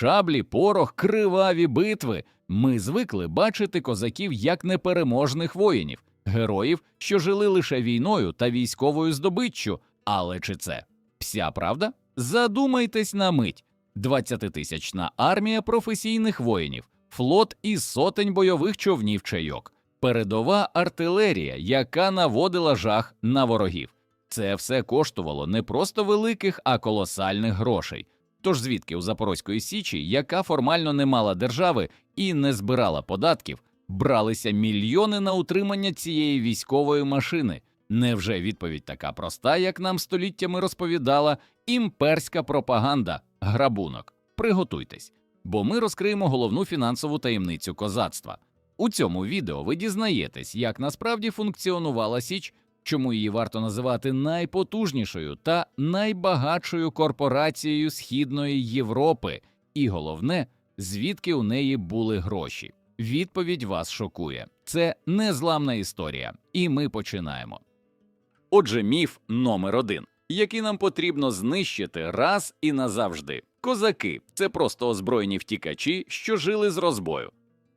Шаблі, порох, криваві битви. Ми звикли бачити козаків як непереможних воїнів, героїв, що жили лише війною та військовою здобиччю. Але чи це вся правда? Задумайтесь на мить: 20-тисячна армія професійних воїнів, флот із сотень бойових човнів чайок, передова артилерія, яка наводила жах на ворогів. Це все коштувало не просто великих, а колосальних грошей. Тож звідки у Запорозької Січі, яка формально не мала держави і не збирала податків, бралися мільйони на утримання цієї військової машини? Невже відповідь така проста, як нам століттями розповідала імперська пропаганда грабунок? Приготуйтесь, бо ми розкриємо головну фінансову таємницю козацтва. У цьому відео ви дізнаєтесь, як насправді функціонувала Січ, чому її варто називати найпотужнішою та найбагатшою корпорацією Східної Європи, і головне, звідки у неї були гроші. Відповідь вас шокує. Це незламна історія, і ми починаємо. Отже, міф номер один, який нам потрібно знищити раз і назавжди. Козаки це просто озброєні втікачі, що жили з розбою.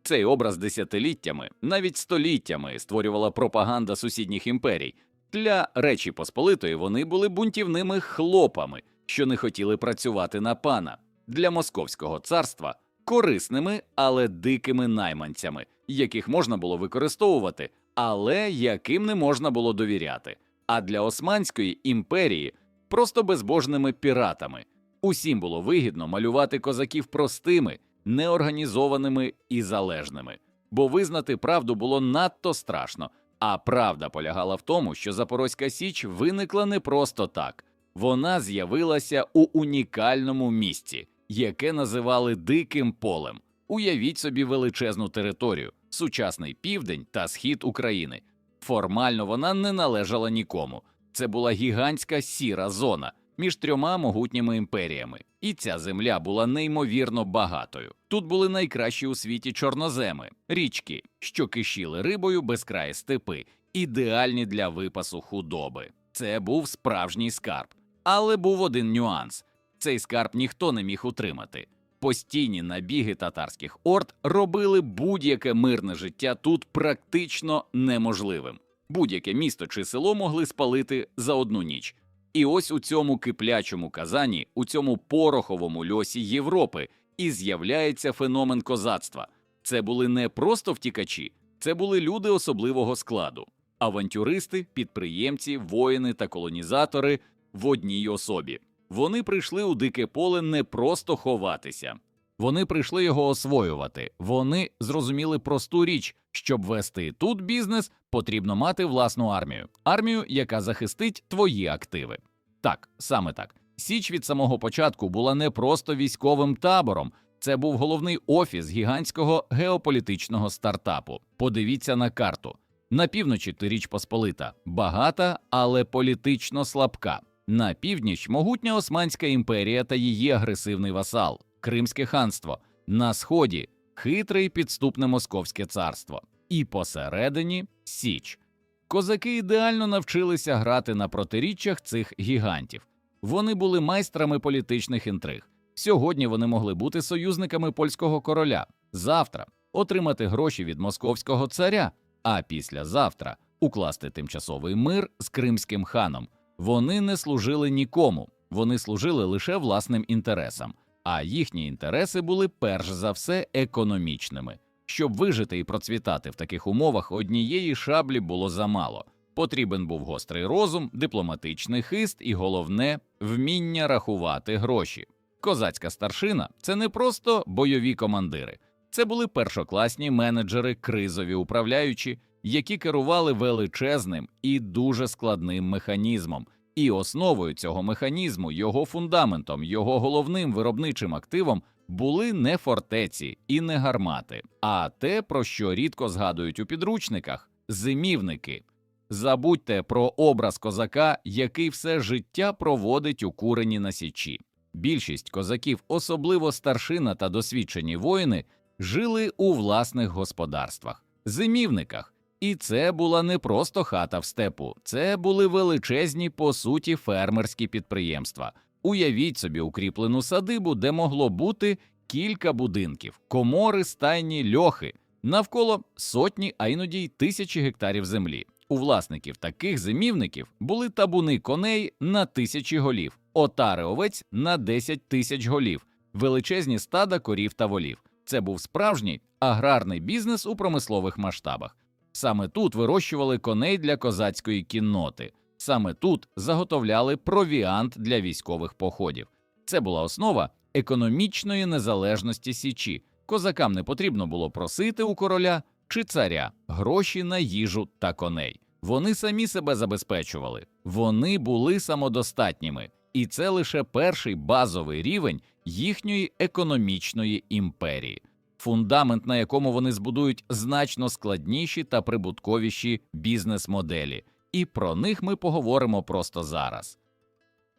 Цей образ десятиліттями, навіть століттями створювала пропаганда сусідніх імперій. Для Речі Посполитої вони були бунтівними хлопами, що не хотіли працювати на пана. Для Московського царства корисними, але дикими найманцями, яких можна було використовувати, але яким не можна було довіряти. А для Османської імперії просто безбожними піратами. Усім було вигідно малювати козаків простими, неорганізованими і залежними, бо визнати правду було надто страшно. А правда полягала в тому, що Запорозька Січ виникла не просто так, вона з'явилася у унікальному місці, яке називали Диким полем. Уявіть собі величезну територію, сучасний південь та схід України. Формально вона не належала нікому. Це була гігантська сіра зона між трьома могутніми імперіями, і ця земля була неймовірно багатою. Тут були найкращі у світі чорноземи, річки, що кишіли рибою безкраї степи, ідеальні для випасу худоби. Це був справжній скарб. Але був один нюанс: цей скарб ніхто не міг утримати. Постійні набіги татарських орд робили будь-яке мирне життя тут практично неможливим. Будь-яке місто чи село могли спалити за одну ніч. І ось у цьому киплячому казані, у цьому пороховому льосі Європи, і з'являється феномен козацтва. Це були не просто втікачі, це були люди особливого складу: авантюристи, підприємці, воїни та колонізатори в одній особі. Вони прийшли у дике поле не просто ховатися. Вони прийшли його освоювати. Вони зрозуміли просту річ, щоб вести тут бізнес, потрібно мати власну армію, армію, яка захистить твої активи. Так, саме так. Січ від самого початку була не просто військовим табором, це був головний офіс гігантського геополітичного стартапу. Подивіться на карту. На півночі ти річ Посполита, багата, але політично слабка. На північ могутня Османська імперія та її агресивний васал, Кримське ханство, на сході хитре і підступне Московське царство, і посередині Січ. Козаки ідеально навчилися грати на протиріччях цих гігантів. Вони були майстрами політичних інтриг. Сьогодні вони могли бути союзниками польського короля, завтра отримати гроші від московського царя, а післязавтра укласти тимчасовий мир з кримським ханом. Вони не служили нікому, вони служили лише власним інтересам, а їхні інтереси були перш за все економічними. Щоб вижити і процвітати в таких умовах, однієї шаблі було замало. Потрібен був гострий розум, дипломатичний хист і головне вміння рахувати гроші. Козацька старшина це не просто бойові командири, це були першокласні менеджери, кризові управляючі, які керували величезним і дуже складним механізмом. І основою цього механізму, його фундаментом, його головним виробничим активом були не фортеці і не гармати, а те, про що рідко згадують у підручниках зимівники. Забудьте про образ козака, який все життя проводить у курені на січі. Більшість козаків, особливо старшина та досвідчені воїни, жили у власних господарствах, зимівниках, і це була не просто хата в степу, це були величезні, по суті, фермерські підприємства. Уявіть собі укріплену садибу, де могло бути кілька будинків, комори, стайні, льохи, навколо сотні, а іноді й тисячі гектарів землі. У власників таких зимівників були табуни коней на тисячі голів, отари овець на 10 тисяч голів, величезні стада корів та волів. Це був справжній аграрний бізнес у промислових масштабах. Саме тут вирощували коней для козацької кінноти, саме тут заготовляли провіант для військових походів. Це була основа економічної незалежності Січі. Козакам не потрібно було просити у короля чи царя гроші на їжу та коней. Вони самі себе забезпечували, вони були самодостатніми, і це лише перший базовий рівень їхньої економічної імперії, фундамент, на якому вони збудують значно складніші та прибутковіші бізнес-моделі, і про них ми поговоримо просто зараз.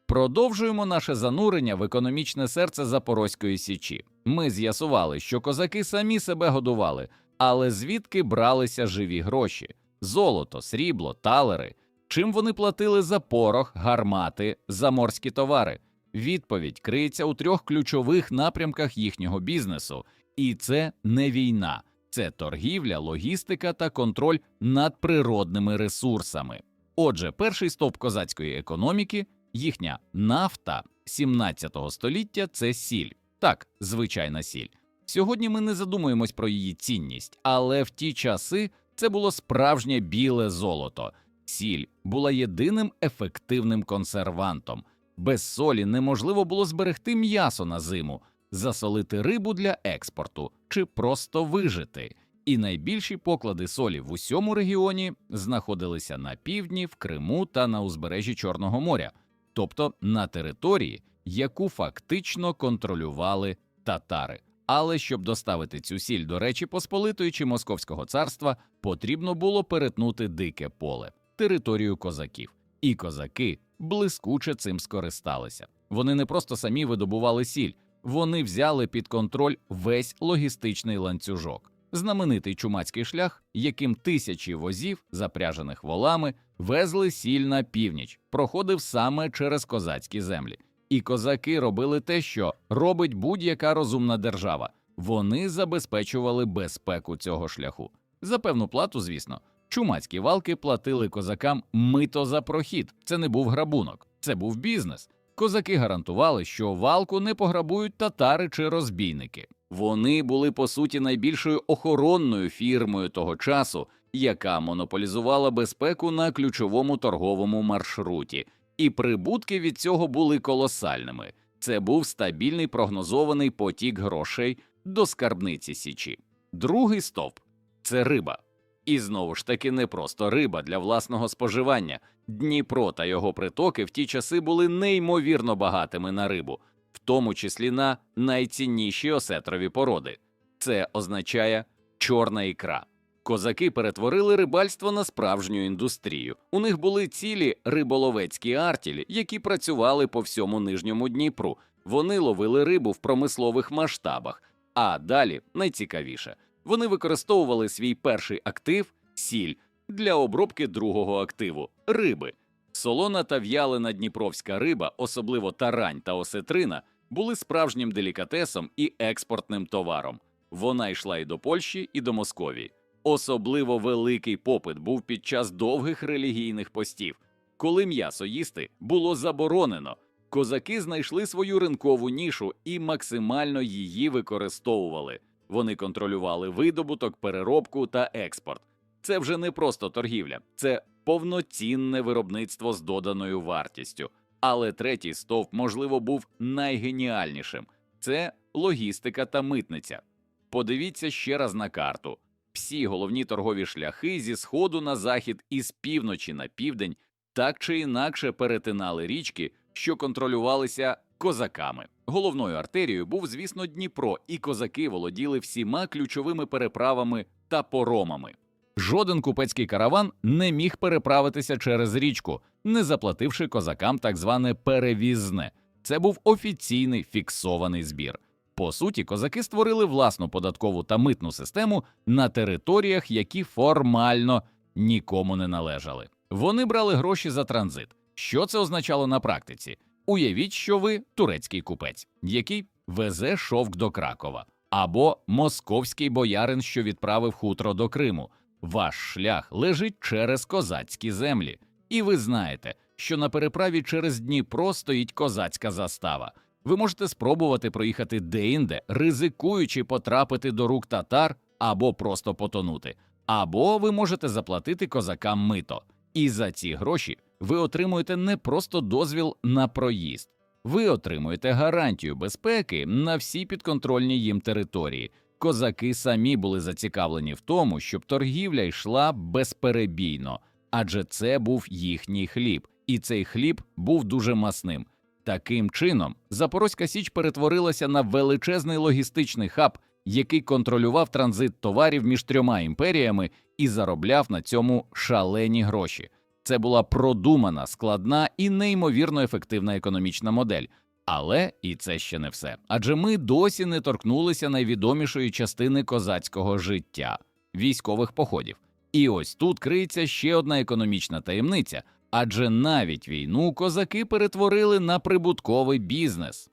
Продовжуємо наше занурення в економічне серце Запорозької січі. Ми з'ясували, що козаки самі себе годували, але звідки бралися живі гроші: золото, срібло, талери. Чим вони платили за порох, гармати, за морські товари? Відповідь криється у трьох ключових напрямках їхнього бізнесу, і це не війна, це торгівля, логістика та контроль над природними ресурсами. Отже, перший стовп козацької економіки їхня нафта 17 століття це сіль. Так, звичайна сіль. Сьогодні ми не задумуємось про її цінність, але в ті часи це було справжнє біле золото. Сіль була єдиним ефективним консервантом. Без солі неможливо було зберегти м'ясо на зиму, засолити рибу для експорту чи просто вижити. І найбільші поклади солі в усьому регіоні знаходилися на півдні, в Криму та на узбережжі Чорного моря, тобто на території, яку фактично контролювали татари. Але щоб доставити цю сіль до Речі Посполитої чи Московського царства, потрібно було перетнути дике поле, територію козаків. І козаки блискуче цим скористалися. Вони не просто самі видобували сіль, вони взяли під контроль весь логістичний ланцюжок, знаменитий чумацький шлях, яким тисячі возів, запряжених волами, везли сіль на північ, проходив саме через козацькі землі. І козаки робили те, що робить будь-яка розумна держава. Вони забезпечували безпеку цього шляху. За певну плату, звісно, чумацькі валки платили козакам мито за прохід. Це не був грабунок, це був бізнес. Козаки гарантували, що валку не пограбують татари чи розбійники. Вони були по суті найбільшою охоронною фірмою того часу, яка монополізувала безпеку на ключовому торговому маршруті, і прибутки від цього були колосальними. Це був стабільний прогнозований потік грошей до скарбниці Січі. Другий стовп це риба. І знову ж таки не просто риба для власного споживання. Дніпро та його притоки в ті часи були неймовірно багатими на рибу, в тому числі на найцінніші осетрові породи. Це означає чорна ікра. Козаки перетворили рибальство на справжню індустрію. У них були цілі риболовецькі артілі, які працювали по всьому нижньому Дніпру. Вони ловили рибу в промислових масштабах. А далі найцікавіше вони використовували свій перший актив сіль для обробки другого активу риби. Солона та в'ялена дніпровська риба, особливо тарань та осетрина, були справжнім делікатесом і експортним товаром. Вона йшла і до Польщі, і до Московії. Особливо великий попит був під час довгих релігійних постів, коли м'ясо їсти було заборонено. Козаки знайшли свою ринкову нішу і максимально її використовували. Вони контролювали видобуток, переробку та експорт. Це вже не просто торгівля, це повноцінне виробництво з доданою вартістю. Але третій стовп, можливо, був найгеніальнішим це логістика та митниця. Подивіться ще раз на карту. Всі головні торгові шляхи зі сходу на захід і з півночі на південь так чи інакше перетинали річки, що контролювалися козаками. Головною артерією був, звісно, Дніпро, і козаки володіли всіма ключовими переправами та поромами. Жоден купецький караван не міг переправитися через річку, не заплативши козакам так зване перевізне. Це був офіційний фіксований збір. По суті, козаки створили власну податкову та митну систему на територіях, які формально нікому не належали. Вони брали гроші за транзит. Що це означало на практиці? Уявіть, що ви турецький купець, який везе шовк до Кракова, або московський боярин, що відправив хутро до Криму. Ваш шлях лежить через козацькі землі, і ви знаєте, що на переправі через Дніпро стоїть козацька застава. Ви можете спробувати проїхати деінде, ризикуючи потрапити до рук татар або просто потонути, або ви можете заплатити козакам мито. І за ці гроші ви отримуєте не просто дозвіл на проїзд, ви отримуєте гарантію безпеки на всі підконтрольні їм території. Козаки самі були зацікавлені в тому, щоб торгівля йшла безперебійно, адже це був їхній хліб, і цей хліб був дуже масним. Таким чином, Запорозька Січ перетворилася на величезний логістичний хаб, який контролював транзит товарів між трьома імперіями і заробляв на цьому шалені гроші. Це була продумана, складна і неймовірно ефективна економічна модель. Але і це ще не все. Адже ми досі не торкнулися найвідомішої частини козацького життя військових походів. І ось тут криється ще одна економічна таємниця, адже навіть війну козаки перетворили на прибутковий бізнес.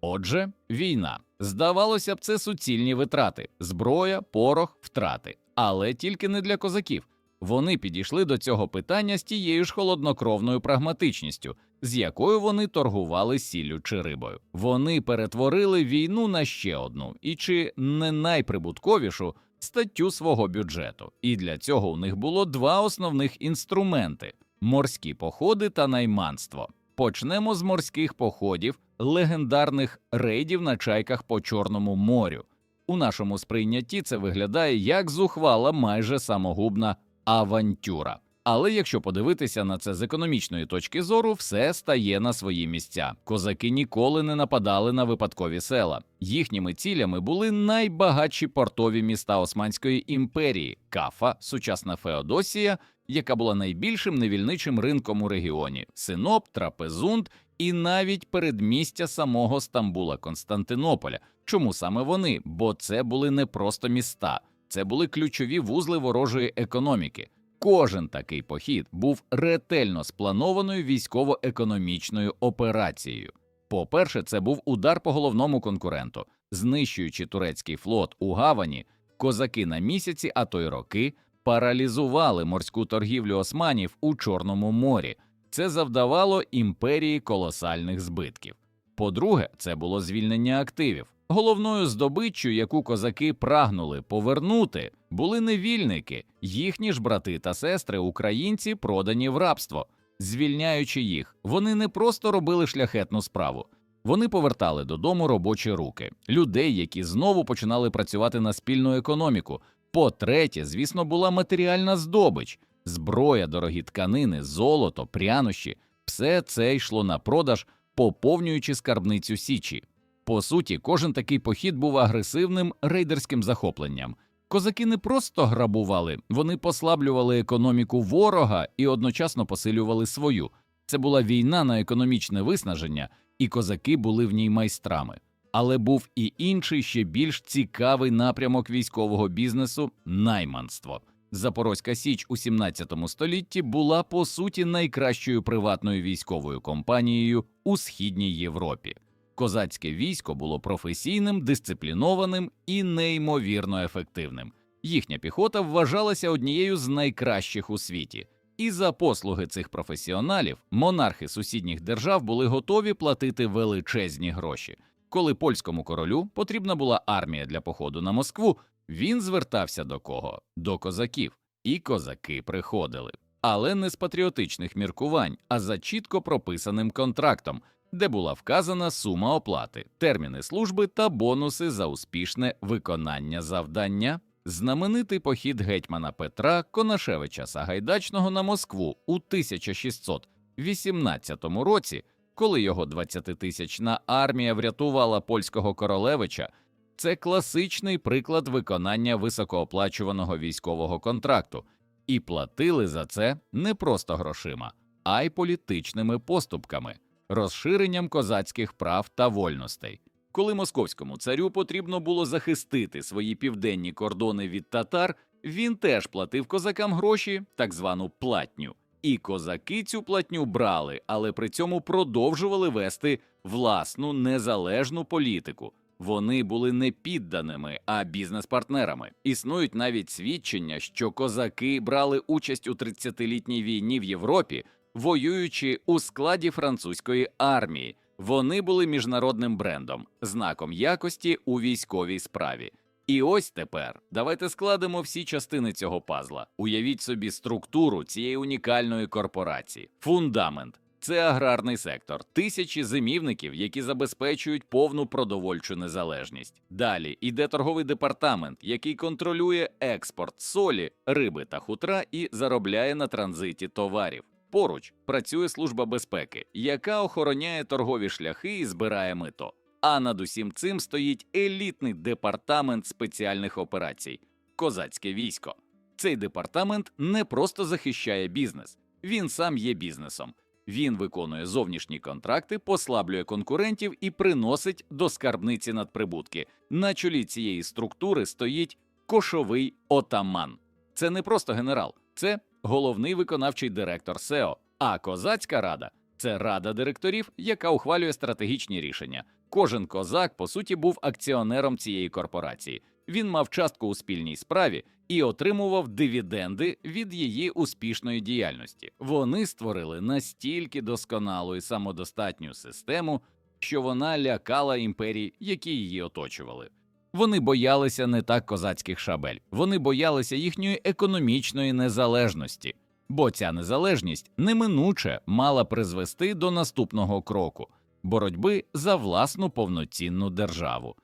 Отже, війна. Здавалося б, це суцільні витрати, зброя, порох, втрати, але тільки не для козаків. Вони підійшли до цього питання з тією ж холоднокровною прагматичністю, з якою вони торгували сіллю чи рибою. Вони перетворили війну на ще одну і чи не найприбутковішу статтю свого бюджету. І для цього у них було два основних інструменти: морські походи та найманство. Почнемо з морських походів, легендарних рейдів на чайках по Чорному морю. У нашому сприйнятті це виглядає як зухвала, майже самогубна авантюра. Але якщо подивитися на це з економічної точки зору, все стає на свої місця. Козаки ніколи не нападали на випадкові села. Їхніми цілями були найбагатші портові міста Османської імперії Кафа, сучасна Феодосія, яка була найбільшим невільничим ринком у регіоні, Синоп, Трапезунд і навіть передмістя самого Стамбула Константинополя. Чому саме вони? Бо це були не просто міста, це були ключові вузли ворожої економіки. Кожен такий похід був ретельно спланованою військово-економічною операцією. По-перше, це був удар по головному конкуренту, знищуючи турецький флот у гавані, козаки на місяці, а то й роки паралізували морську торгівлю османів у Чорному морі. Це завдавало імперії колосальних збитків. По-друге, це було звільнення активів. Головною здобиччю, яку козаки прагнули повернути, були невільники, їхні ж брати та сестри, українці, продані в рабство. Звільняючи їх, вони не просто робили шляхетну справу, вони повертали додому робочі руки, людей, які знову починали працювати на спільну економіку. По-третє, звісно, була матеріальна здобич, зброя, дорогі тканини, золото, прянощі все це йшло на продаж, поповнюючи скарбницю Січі. По суті, кожен такий похід був агресивним рейдерським захопленням. Козаки не просто грабували, вони послаблювали економіку ворога і одночасно посилювали свою. Це була війна на економічне виснаження, і козаки були в ній майстрами. Але був і інший ще більш цікавий напрямок військового бізнесу найманство. Запорозька Січ у 17 столітті була по суті найкращою приватною військовою компанією у східній Європі. Козацьке військо було професійним, дисциплінованим і неймовірно ефективним. Їхня піхота вважалася однією з найкращих у світі. І за послуги цих професіоналів монархи сусідніх держав були готові платити величезні гроші. Коли польському королю потрібна була армія для походу на Москву, він звертався до кого? До козаків, і козаки приходили. Але не з патріотичних міркувань, а за чітко прописаним контрактом, де була вказана сума оплати, терміни служби та бонуси за успішне виконання завдання. Знаменитий похід гетьмана Петра Конашевича Сагайдачного на Москву у 1618 році, коли його 20-тисячна армія врятувала польського королевича, це класичний приклад виконання високооплачуваного військового контракту, і платили за це не просто грошима, а й політичними поступками, розширенням козацьких прав та вольностей. Коли московському царю потрібно було захистити свої південні кордони від татар, він теж платив козакам гроші, так звану платню. І козаки цю платню брали, але при цьому продовжували вести власну незалежну політику. Вони були не підданими, а бізнес-партнерами. Існують навіть свідчення, що козаки брали участь у 30-літній війні в Європі, воюючи у складі французької армії. Вони були міжнародним брендом, знаком якості у військовій справі. І ось тепер давайте складемо всі частини цього пазла. Уявіть собі структуру цієї унікальної корпорації. Фундамент це аграрний сектор, тисячі зимівників, які забезпечують повну продовольчу незалежність. Далі йде торговий департамент, який контролює експорт солі, риби та хутра і заробляє на транзиті товарів. Поруч працює служба безпеки, яка охороняє торгові шляхи і збирає мито. А над усім цим стоїть елітний департамент спеціальних операцій козацьке військо. Цей департамент не просто захищає бізнес, він сам є бізнесом. Він виконує зовнішні контракти, послаблює конкурентів і приносить до скарбниці надприбутки. На чолі цієї структури стоїть кошовий отаман. Це не просто генерал, це головний виконавчий директор СЕО. А козацька рада це рада директорів, яка ухвалює стратегічні рішення. Кожен козак, по суті, був акціонером цієї корпорації. Він мав частку у спільній справі і отримував дивіденди від її успішної діяльності. Вони створили настільки досконалу і самодостатню систему, що вона лякала імперії, які її оточували. Вони боялися не так козацьких шабель, вони боялися їхньої економічної незалежності, бо ця незалежність неминуче мала призвести до наступного кроку боротьби за власну повноцінну державу.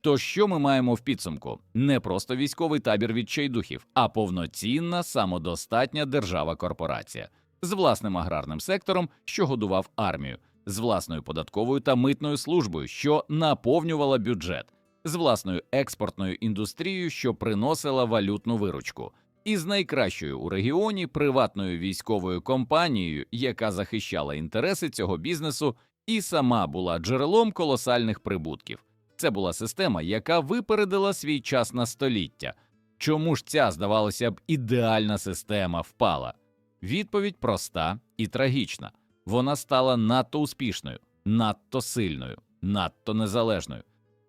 То що ми маємо в підсумку? Не просто військовий табір відчайдухів, а повноцінна самодостатня держава-корпорація з власним аграрним сектором, що годував армію, з власною податковою та митною службою, що наповнювала бюджет, з власною експортною індустрією, що приносила валютну виручку, і з найкращою у регіоні приватною військовою компанією, яка захищала інтереси цього бізнесу і сама була джерелом колосальних прибутків. Це була система, яка випередила свій час на століття. Чому ж ця, здавалося б, ідеальна система впала? Відповідь проста і трагічна. Вона стала надто успішною, надто сильною, надто незалежною.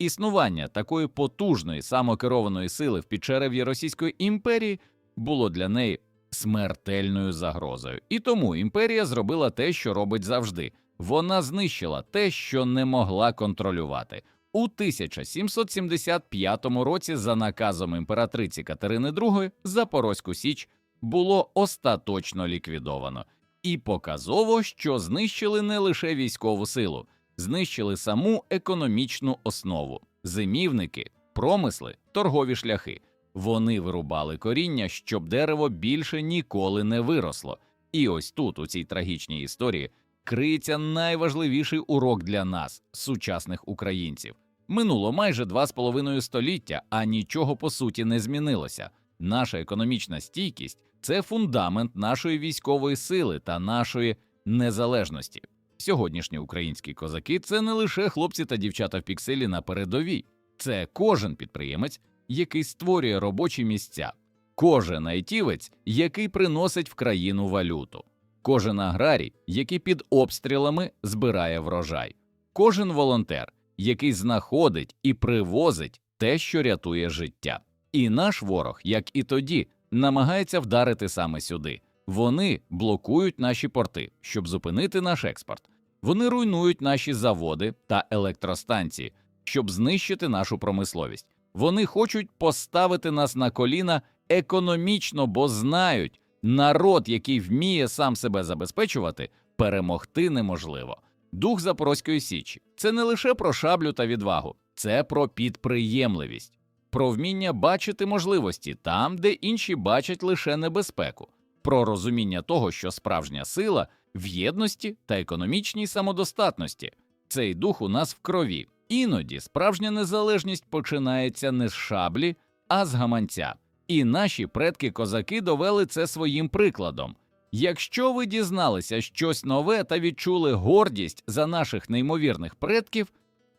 Існування такої потужної самокерованої сили в підчерев'ї Російської імперії було для неї смертельною загрозою. І тому імперія зробила те, що робить завжди. Вона знищила те, що не могла контролювати. У 1775 році за наказом імператриці Катерини II Запорозьку Січ було остаточно ліквідовано, і показово, що знищили не лише військову силу, знищили саму економічну основу, зимівники, промисли, торгові шляхи. Вони вирубали коріння, щоб дерево більше ніколи не виросло. І ось тут, у цій трагічній історії, криється найважливіший урок для нас, сучасних українців. Минуло майже два з половиною століття, а нічого по суті не змінилося. Наша економічна стійкість це фундамент нашої військової сили та нашої незалежності. Сьогоднішні українські козаки це не лише хлопці та дівчата в пікселі на передовій, це кожен підприємець, який створює робочі місця, кожен айтівець, який приносить в країну валюту, кожен аграрій, який під обстрілами збирає врожай, кожен волонтер, який знаходить і привозить те, що рятує життя. І наш ворог, як і тоді, намагається вдарити саме сюди. Вони блокують наші порти, щоб зупинити наш експорт. Вони руйнують наші заводи та електростанції, щоб знищити нашу промисловість. Вони хочуть поставити нас на коліна економічно, бо знають, народ, який вміє сам себе забезпечувати, перемогти неможливо. Дух Запорозької Січі це не лише про шаблю та відвагу, це про підприємливість, про вміння бачити можливості там, де інші бачать лише небезпеку, про розуміння того, що справжня сила в єдності та економічній самодостатності. Цей дух у нас в крові. Іноді справжня незалежність починається не з шаблі, а з гаманця. І наші предки-козаки довели це своїм прикладом. Якщо ви дізналися щось нове та відчули гордість за наших неймовірних предків,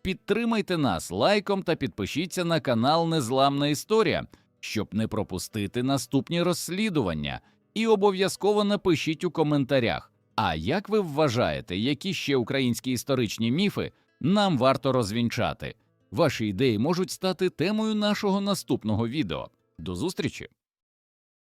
підтримайте нас лайком та підпишіться на канал Незламна Історія, щоб не пропустити наступні розслідування. І обов'язково напишіть у коментарях, А як ви вважаєте, які ще українські історичні міфи нам варто розвінчати? Ваші ідеї можуть стати темою нашого наступного відео. До зустрічі!